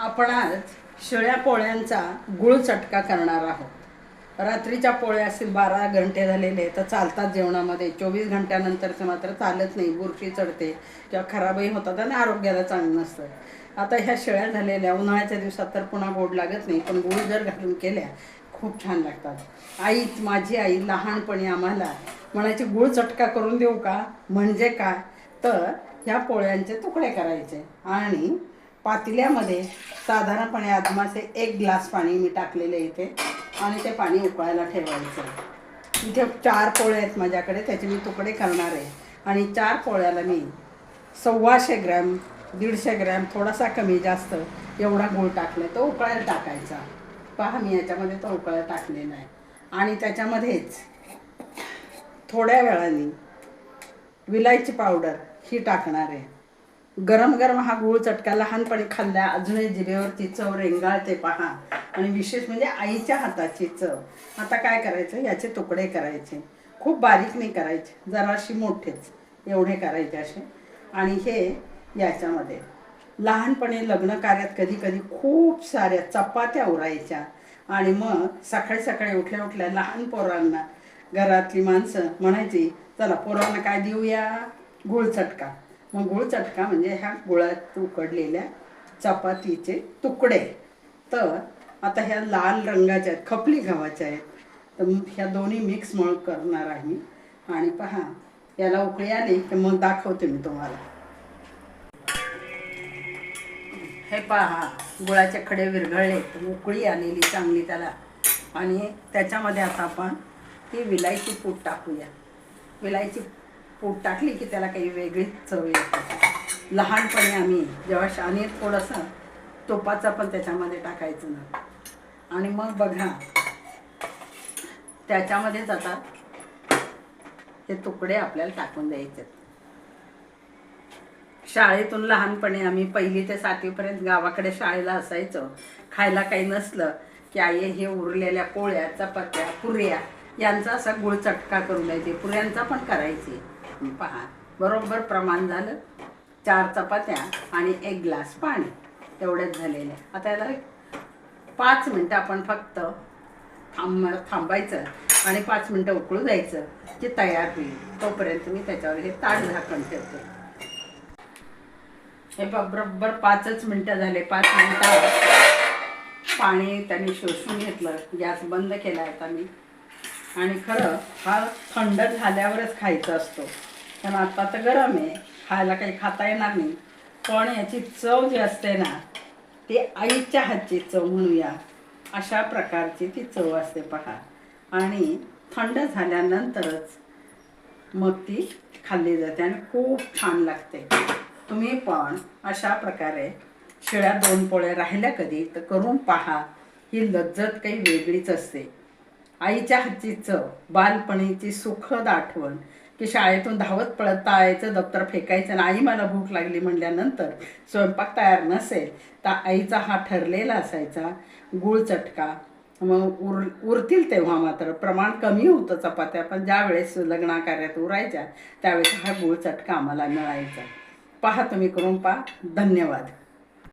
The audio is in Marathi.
आपण आज शिळ्या पोळ्यांचा गुळ चटका करणार आहोत. रात्रीच्या पोळ्या असतील बारा घंटे झालेले तर चालतात जेवणामध्ये. चोवीस घंट्यानंतरचं मात्र चालत नाही. बुरशी चढते किंवा खराबही होतात आणि आरोग्याला चांगलं नसतं. आता ह्या शिळ्या झालेल्या उन्हाळ्याच्या दिवसात तर पुन्हा गोड लागत नाही पण गुळ जर घालून केल्या खूप छान लागतात. आई माझी आई लहानपणी आम्हाला म्हणायची गुळ चटका करून देऊ का? म्हणजे काय? तर ह्या पोळ्यांचे तुकडे करायचे. आणि पातेल्यामध्ये साधारणपणे आदमाचे एक ग्लास पाणी मी टाकलेले इथे आणि ते पाणी उकळायला ठेवायचं. इथे चार पोळे आहेत माझ्याकडे त्याचे मी तुकडे करणार आहे. आणि चार पोळ्याला मी सव्वाशे ग्रॅम दीडशे ग्रॅम थोडासा कमी जास्त एवढा गूळ टाकला तो उकळायला टाकायचा. पहा मी याच्यामध्ये तो उकळायला टाकलेला आहे. आणि त्याच्यामध्येच थोड्या वेळाने विलायची पावडर ही टाकणार आहे. गरम गरम हा गूळ चटका लहानपणी खाल्ल्या अजूनही जिभेवरती चव रेंगाळते पहा. आणि विशेष म्हणजे आईच्या हाताची चव. आता काय करायचं? याचे तुकडे करायचे. खूप बारीक नाही करायचे. जराशी मोठेच. एवढे करायचे असे. आणि हे याच्यामध्ये. लहानपणी लग्न कार्यात कधी कधी खूप साऱ्या चपात्या उरायच्या. आणि मग सकाळी सकाळी उठल्या उठल्या लहान पोरांना घरातली माणसं म्हणायची चला पोरांना काय देऊया? गुळ चटका. मग गुळ चटका म्हणजे ह्या गुळात उकडलेल्या चपातीचे तुकडे. तर आता ह्या लाल रंगाच्या आहेत खपली गव्हाच्या आहेत. तर ह्या दोन्ही मिक्स मळ करणार आहे मी. आणि पहा याला उकळी आली की मग दाखवते मी तुम्हाला. हे पहा गुळाचे खडे विरघळले तर उकळी आलेली चांगली त्याला. आणि त्याच्यामध्ये आता आपण ही विलायची पूट टाकूया. विलायची पोट टाकली की त्याला काही वेगळीच चव येते. लहानपणी आम्ही जेव्हा शाने थोडंसं तोपाचा पण त्याच्यामध्ये टाकायचं ना. आणि मग बघा त्याच्यामध्येच आता हे तुकडे आपल्याला टाकून द्यायचे शाळेतून लहानपणी आम्ही पहिली ते सातवीपर्यंत गावाकडे शाळेला असायचो. खायला काही नसलं की आई हे उरलेल्या पोळ्या चपात्या पुऱ्या यांचा असा गुळ चटका करून द्यायची. पुऱ्यांचा पण करायची. पहा. बरोबर प्रमाण झालं. चार चपात्या आणि एक ग्लास पाणी. एवढेच झालेले. आता याला पाच मिनटं आपण फक्त थांब थांबायचं आणि पाच मिनटं उकळू द्यायचं की तयार होईल. तोपर्यंत मी त्याच्यावर हे ताट झाकण ठेवते. हे बरोबर पाचच मिनटं झाले. पाच मिनटं पाणी त्यांनी शोषून घेतलं. गॅस बंद केला आता मी. आणि खरं हा थंड झाल्यावरच खायचा असतो. कारण आता तर गरम आहे. खायला काही खाता येणार नाही. पण याची चव जी असते ना ती आईच्या हातची चव म्हणूया. अशा प्रकारची ती चव असते पहा. आणि थंड झाल्यानंतरच मग ती खाल्ली जाते आणि खूप छान लागते. तुम्ही पण अशा प्रकारे शिळ्या दोन पोळ्या राहिल्या कधी तर करून पहा. ही लज्जत काही वेगळीच असते. आईच्या हातची चव बालपणीची सुखद आठवण की शाळेतून धावत पळत पाळायचं दप्तर फेकायचं आणि आई मला भूक लागली म्हणल्यानंतर स्वयंपाक तयार नसेल तर आईचा हा ठरलेला असायचा गुळ चटका. मग उर उरतील तेव्हा मात्र. प्रमाण कमी होतं चपात्या पण ज्यावेळेस लग्नाकार्यात उरायच्या त्यावेळेस हा गुळ चटका आम्हाला मिळायचा. पहा तुम्ही करून पहा. धन्यवाद.